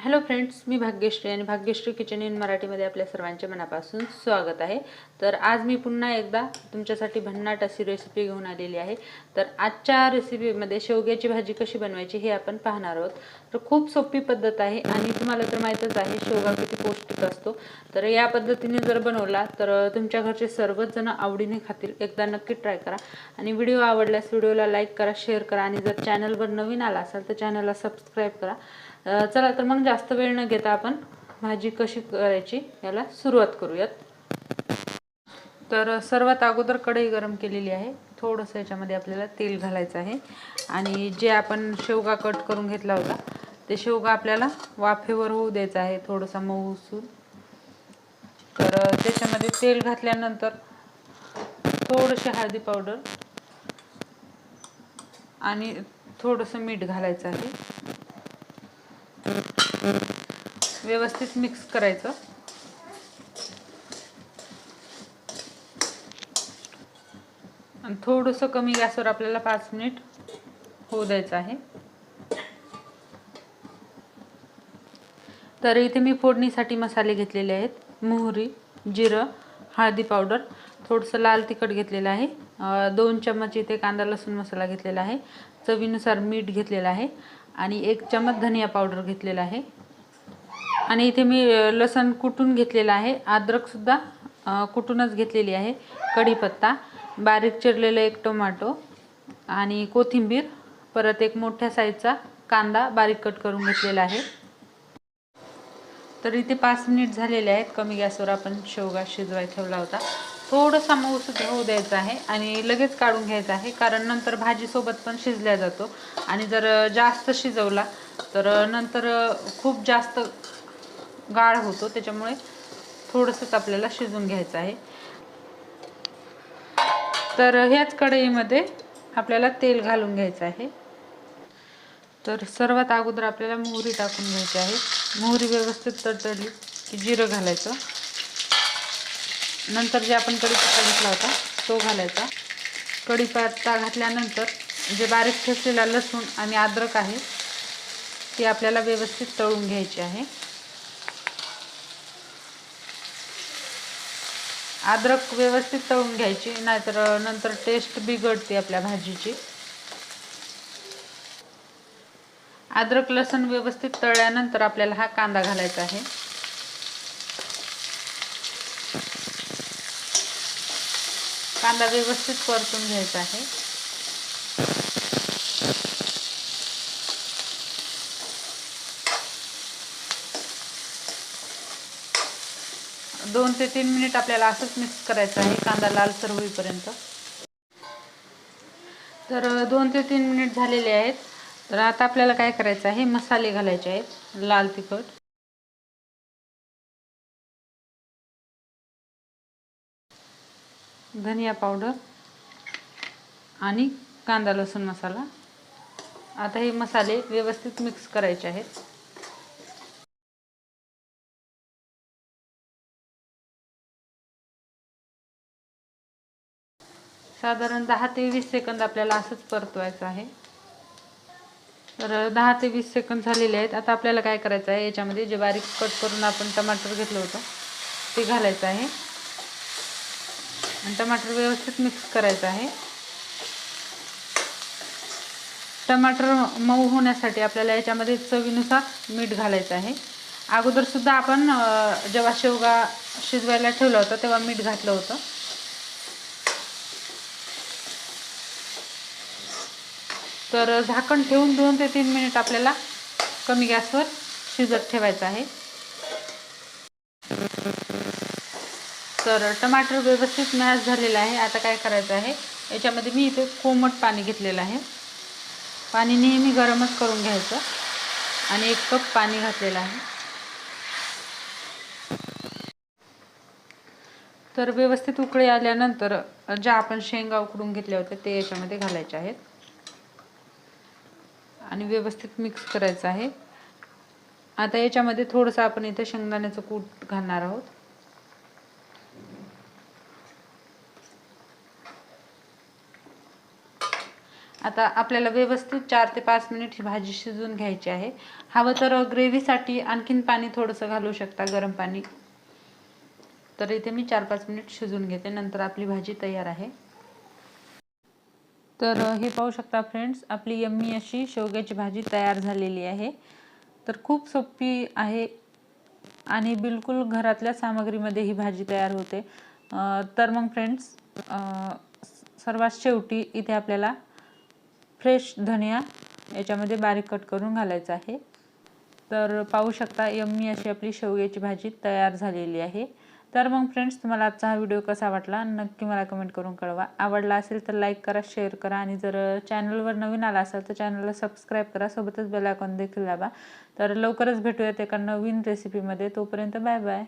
Hello friends मी भाग्यश्री आणि Bhagyashree kitchen in मराठीमध्ये आपल्या सर्वांचे मनापासून स्वागत आहे. तर आज मी पुन्हा एकदा तुमच्यासाठी भन्नाट अशी रेसिपी घेऊन आलेली आहे. तर आजच्या रेसिपीमध्ये शेवग्याची भाजी कशी बनवायची हे आपण पाहणार आहोत. तर खूप सोपी पद्धत आहे आणि तुम्हाला तर माहीतच आहे शेवगा किती पौष्टिक असतो. तर या पद्धतीने जर बनवला तर तुमच्या घरचे सर्वच जण आवडीने खातील. एकदा नक्की ट्राय करा. आणि व्हिडिओ आवडल्यास व्हिडिओला लाईक करा शेअर करा. आणि जर चॅनलवर नवीन आला असाल तर चॅनलला सबस्क्राईब करा. चला तर मग जास्त वेळ न घेता आपण भाजी कशी करायची याला सुरुवात करूयात. तर सर्वात अगोदर कढई गरम केलेली आहे. थोडंसं याच्यामध्ये आपल्याला तेल घालायचं आहे. आणि जे आपण शेवगा कट करून घेतला होता ते शेवगा आपल्याला वाफेवर होऊ द्यायचा आहे थोडंसं मऊ उसून तर त्याच्यामध्ये तेल घातल्यानंतर थोडंशी हळदी पावडर आणि थोडंसं मीठ घालायचं आहे. व्यवस्थित मिक्स करायचं. आणि थोडंसं कमी गॅसवर आपल्याला पाच मिनिट होऊ द्यायचं आहे. तर इथे मी फोडणीसाठी मसाले घेतलेले आहेत. मोहरी जिरं हळदी पावडर थोडंसं लाल तिखट घेतलेलं आहे. दोन चम्मच इथे कांदा लसूण मसाला घेतलेला आहे. चवीनुसार मीठ घेतलेलं आहे. आणि एक चमच धनिया पावडर घेतलेला आहे. आणि इथे मी लसण कुटून घेतलेलं आहे. अद्रकसुद्धा कुटूनच घेतलेली आहे. कढीपत्ता बारीक चिरलेलं एक टोमॅटो आणि कोथिंबीर परत एक मोठ्या साईजचा कांदा बारीक कट करून घेतलेला आहे. तर इथे पाच मिनिट झालेले आहेत. कमी गॅसवर आपण शेवगा शिजवाय ठेवला होता. थोडंसा मऊस होऊ द्यायचा आहे आणि लगेच काढून घ्यायचा आहे कारण नंतर भाजीसोबत पण शिजल्या जातो. आणि जर जास्त शिजवला तर नंतर खूप जास्त गाळ होतो त्याच्यामुळे थोडंसंच आपल्याला शिजून घ्यायचं आहे. तर ह्याच कढईमध्ये आपल्याला तेल घालून घ्यायचं आहे. तर सर्वात अगोदर आपल्याला मोहरी टाकून घ्यायची आहे. मोहरी व्यवस्थित तडतडली की जिरं घालायचं. नंतर जे आपण कढीपत्ता घेतला होता तो घालायचा. कढीपत्ता घातल्यानंतर जे बारीक ठेचलेला लसूण आणि अद्रक आहे ती आपल्याला व्यवस्थित तळून घ्यायची आहे. अद्रक व्यवस्थित तळून घ्यायची नाहीतर नंतर टेस्ट बिघडते आपल्या भाजीची. अद्रक लसूण व्यवस्थित तळल्यानंतर आपल्याला हा कांदा घालायचा आहे. कांदा व्यवस्थित परतून घ्यायचा आहे. दोन ते तीन मिनिट आपल्याला असंच मिक्स करायचं आहे कांदा लालसर होईपर्यंत. तर दोन ते तीन मिनिट झालेले आहेत. तर आता आपल्याला काय करायचं आहे मसाले घालायचे आहेत लाल तिखट. धनिया पावडर आणि कांदा लसूण मसाला. आता हे मसाले व्यवस्थित मिक्स करायचे आहेत. साधारण दहा ते वीस सेकंद आपल्याला असंच परतवायचं आहे. तर दहा ते वीस सेकंद झालेले आहेत. आता आपल्याला काय करायचं आहे? याच्यामध्ये जे बारीक कट करून आपण टमाटर घेतलं होतं ते घालायचं आहे. आणि टमाटर व्यवस्थित मिक्स करायचं आहे. टमाटर मऊ होण्यासाठी आपल्याला याच्यामध्ये चवीनुसार मीठ घालायचं आहे. अगोदरसुद्धा आपण जेव्हा शेवगा शिजवायला ठेवला होता तेव्हा मीठ घातलं होतं. तर झाकण ठेवून दोन ते तीन मिनिट आपल्याला कमी गॅसवर शिजत ठेवायचं आहे. तर टमाटर व्यवस्थित मॅश झालेलं आहे. आता काय करायचं आहे? याच्यामध्ये मी इथे कोमट पाणी घेतलेलं आहे. पाणी नेहमी गरमच करून घ्यायचं आणि एक कप पाणी घातलेलं आहे. तर व्यवस्थित उकळी आल्यानंतर ज्या आपण शेंगा उकडून घेतल्या होत्या ते याच्यामध्ये घालायचे आहेत. आणि व्यवस्थित मिक्स करायचं आहे. आता याच्यामध्ये थोडंसं आपण इथे शेंगदाण्याचं कूट घालणार आहोत. आता आपल्याला व्यवस्थित चार ते पाच मिनिट ही भाजी शिजवून घ्यायची आहे. हवं तर ग्रेव्हीसाठी आणखीन पाणी थोडंसं घालू शकता गरम पाणी. तर इथे मी चार पाच मिनिट शिजून घेते नंतर आपली भाजी तयार आहे. तर हे पाहू शकता फ्रेंड्स आपली यम्मी अशी शेवग्याची भाजी तयार झालेली आहे. तर खूप सोपी आहे आणि बिलकुल घरातल्या सामग्रीमध्ये ही भाजी तयार होते. तर मग फ्रेंड्स सर्वात शेवटी इथे आपल्याला फ्रेश धनिया याच्यामध्ये बारीक कट करून घालायचा आहे. तर पाहू शकता यम्मी अशी आपली शेवग्याची भाजी तयार झालेली आहे. तर मग फ्रेंड्स तुम्हाला आजचा हा व्हिडिओ कसा वाटला? नक्की मला कमेंट करून कळवा. आवडला असेल तर लाईक करा शेअर करा आणि जर चॅनलवर नवीन आला असाल तर चॅनलला सबस्क्राईब करा. सोबतच बेल आयकॉन देखील दाबा. तर लवकरच भेटूयात एका नवीन रेसिपीमध्ये तोपर्यंत बाय बाय